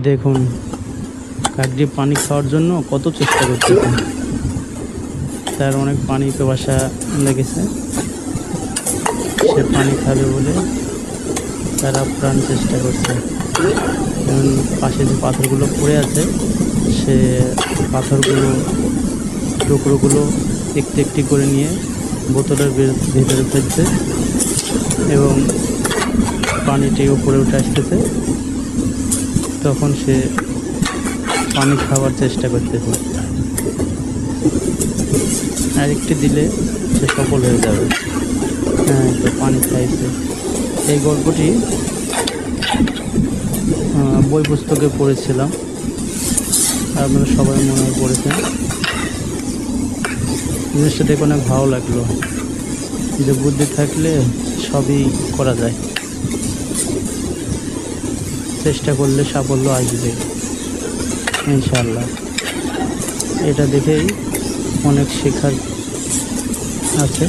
দেখুন কাকটি পানি খাওয়ার জন্য কত চেষ্টা করছে। তার অনেক পানি পিপাসা লেগেছে। সে পানি খাবে বলে তারা প্রাণ চেষ্টা করছে। যেমন পাশে যে পাথরগুলো পড়ে আছে, সে পাথরগুলো, টুকরোগুলো একটি একটি করে নিয়ে বোতলের ভেতরে ফেলছে এবং পানিটি উপরে উঠে আসতেছে। তখন সে পানি খাওয়ার চেষ্টা করতেছে। আরেকটি দিলে সে সফল হয়ে যাবে। হ্যাঁ তো পানি খাইছে। এই গল্পটি বই পুস্তকে পড়েছিলাম। আপনারা সবাই মনে হয় পড়েছেন। জিনিসটা দেখে অনেক ভালো লাগল। যে বুদ্ধি থাকলে সবই করা যায়। চেষ্টা করলে সাফল্য আসবে। ইনশাল্লাহ এটা দেখেই অনেক শেখার আছে।